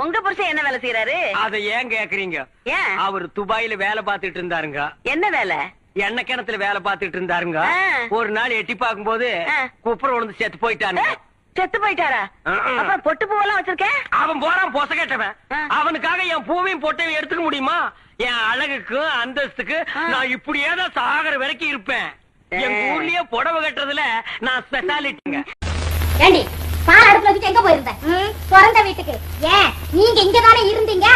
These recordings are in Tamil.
உங்க புருஷன் என்ன வேலை செய்யறாரு அத ஏன் கேக்குறீங்க? ஏன்? அவர் துபாயில வேலை பார்த்துட்டு இருந்தாருங்க. என்ன வேலை? எண்ணெய் கிணத்துல வேலை பார்த்துட்டு இருந்தாருங்க. ஒரு நாள் எட்டி பார்க்கும்போது ஆ. குப்புற விழுந்து செத்து போயிட்டானுங்க. ஏ, செத்து போயிட்டாரா. அப்புறம் பொட்டு பூவெல்லாம் வச்சிருக்கேன்? அவன் போறான் பொச கேட்டவன். அவனுக்காக என் பூவையும் பொட்டையும் எடுத்துக்க முடியுமா? என் அழகுக்கு அந்தஸ்துக்கு. நான் இப்படியே தான் சாகர வரைக்கும் இருப்பேன். எங்க ஏ. ஊர்லயே புடவை கட்டுறதுல நான் ஸ்பெஷாலிட்டிங்க ஏண்டி பால் அடுப்புல வச்சுட்டு எங்க போயிருந்த? பிறந்த வீட்டுக்கு. ஏன்? நீங்க இங்க தானே இருந்தீங்க?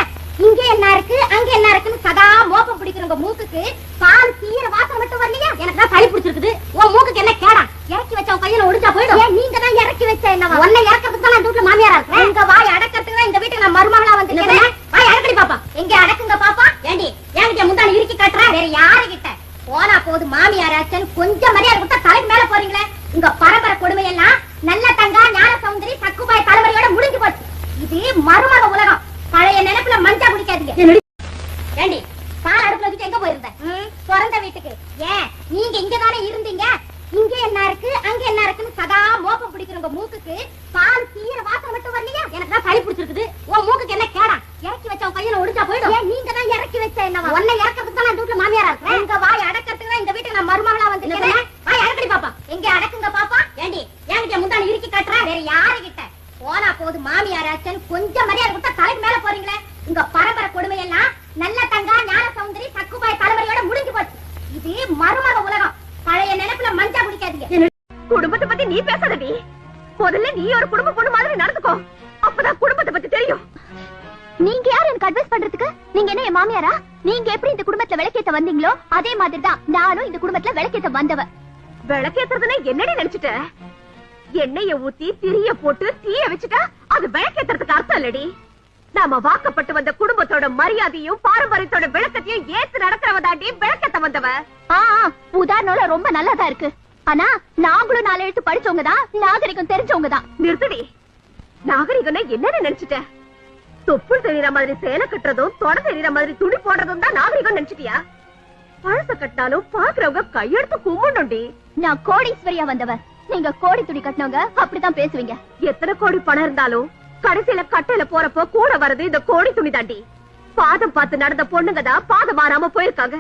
இங்க என்ன இருக்கு? அங்க என்ன இருக்குன்னு சதா மோப்பம் பிடிக்கிறவங்க மூக்குக்கு பால் சீர வாசம் மட்டும் வரலையா? எனக்கு தான் சளி பிடிச்சிருக்குது. உன் மூக்குக்கு என்ன கேடா? இறக்கி வச்ச உன் கையில ஒடிச்சா போயிடும். நீங்க தான் இறக்கி வச்ச என்ன உன்னை இறக்கிறதுக்கு தான் நான் வீட்டுல மாமியாரா இருக்கேன் உங்க வாய் அடக்கிறதுக்கு தான் இந்த வீட்டுக்கு நான் மருமகளா வந்திருக்கேன் வாய் அடக்கடி பாப்பா. எங்க அடக்குங்க பாப்பா? ஏண்டி என்கிட்ட முந்தானி இறுக்கி காட்டுற? வேற யாரு கிட்ட போனா போது மாமியாராச்சன் கொஞ்சம் மரியாதை கொடுத்தா தலைக்கு மேல போறீங்களே. உங்க பரம்பரை கொடுமை எல்லாம் நல்ல தங்கா ஞான சௌந்தரி சக்குபாய் தலைவரையோட முடிஞ்சு போச்சு இது மருமக உலகம். பழைய நினைப்புல மஞ்சா குடிக்காதீங்க. ஏண்டி பால் அடுப்புல வச்சுட்டு எங்க போயிருந்த? பிறந்த வீட்டுக்கு. ஏன் நீங்க இங்க தானே இருந்தீங்க? இங்க என்ன இருக்கு அங்க என்ன இருக்குன்னு சதா மோப்பம் பிடிக்கிறவங்க மூக்குக்கு பால் சீர வாசம் மட்டும் வரலையா? எனக்கு தான் சளி பிடிச்சிருக்குது. உன் மூக்குக்கு என்ன கேடா? இறக்கி வச்ச உன் கையில ஒடிஞ்சா போயிடும். நீங்க தான் இறக்கி வச்ச என்ன உன்னை இறக்கிறதுக்கு தான் நான் வீட்டுல மாமியாரா இருக்கேன் உங்க வாய் அடக்கிறதுக்கு தான் இந்த வீட்டுக்கு நான் மருமகளா வந்திருக்கேன் வாய் அடக்கடி பாப்பா எங்க அடக்குங்க பாப்பா ஏண்டி என்கிட்ட முந்தானி இறுக்கி காட்டுற வேற யாரு கிட்ட போனா போது மாமியாராச்சன் கொஞ்சம் மரியாதை கொடுத்தா தலைக்கு மேல போறீங்களே? உங்க பரம்பரை கொடுமை எல்லாம் நல்ல தங்கா ஞான சௌந்தரி சக்குபாய் தலைவரையோட முடிஞ்சு போச்சு. இது மருமக உலகம். பழைய நினைப்புல மஞ்சா குடிக்காதீங்க. குடும்பத்தை பத்தி நீ பேசாதடி முதல்ல நீ ஒரு குடும்ப பொண்ணு மாதிரி நடந்துக்கோ. அப்பதான் குடும்பத்தை பத்தி தெரியும். நீங்க யார் எனக்கு அட்வைஸ் பண்றதுக்கு? நீங்க என்ன என் மாமியாரா? நீங்க எப்படி இந்த குடும்பத்துல விளக்கேத்த வந்தீங்களோ அதே மாதிரி தான் நானும் இந்த குடும்பத்துல விளக்கேத்த வந்தவ விளக்கேத்துறதுன்னா என்னடி நினைச்சிட்ட? எண்ணெய ஊத்தி திரிய போட்டு தீய வச்சுட்டா அது விளக்கேத்துறதுக்கு அர்த்தம் இல்லடி. நாம வாக்கப்பட்டு வந்த குடும்பத்தோட மரியாதையும் பாரம்பரியத்தோட விளக்கத்தையும் ஏத்து நடக்கிறவ தாண்டி விளக்கேத்த வந்தவ. உதாரணம்ல ரொம்ப நல்லாதான் இருக்கு. ஆனா நாங்களும் நாலு எழுத்து படிச்சவங்க தான் நாகரிகம் தெரிஞ்சவங்க தான். நிறுத்தடி. நாகரிகம்னா என்னன்னு நினைச்சிட்ட? தொப்புள் தெரியற மாதிரி சேலை கட்டுறதும் தொட தெரியற மாதிரி துணி போடுறதும் தான் நாகரிகம் நினைச்சிட்டியா? பழச கட்டினாலும் பாக்குறவங்க கையெடுத்து கும்பிடணும்டி. நான் கோடீஸ்வரியா வந்தவ. நீங்க கோடி துணி கட்டினவங்க அப்படிதான் பேசுவீங்க. எத்தனை கோடி பணம் இருந்தாலும் கடைசியில கட்டையில போறப்போ கூட வர்றது இந்த கோடி துணி தாண்டி. பாதம் பார்த்து நடந்த பொண்ணுங்க தான் பாதம் மாறாம போயிருக்காங்க.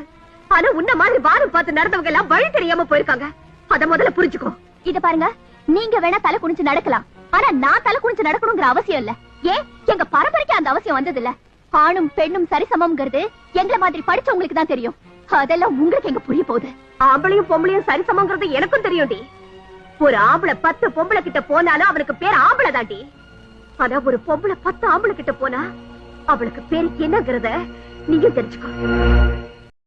ஆனா உன்ன மாதிரி வாரம் பார்த்து நடந்தவங்க எல்லாம் வழி தெரியாம போயிருக்காங்க. அத முதல்ல புரிஞ்சுக்கோ. இத பாருங்க நீங்க வேணா தலை குனிஞ்சு நடக்கலாம். ஆனா நான் தலை குனிஞ்சு நடக்கணுங்கிற அவசியம் இல்ல. ஏன்? எங்க பரம்பரைக்கு அந்த அவசியம் வந்தது இல்ல ஆணும் பெண்ணும் சரிசமம்ங்கிறது எங்களை மாதிரி படிச்சவங்களுக்கு தான் தெரியும். அதெல்லாம் உங்களுக்கு எங்க புரிய போகுது? ஆம்பளையும் பொம்பளையும் சரிசமங்கிறது எனக்கும் தெரியும்டி. ஒரு ஆம்பளை பத்து பொம்பளை கிட்ட போனாலும் அவனுக்கு பேர் ஆம்பளை தாண்டி. ஆனா ஒரு பொம்பளை பத்து ஆம்பளை கிட்ட போனா அவளுக்கு பேருக்கு என்னங்கிறத நீங்க தெரிஞ்சுக்கோ.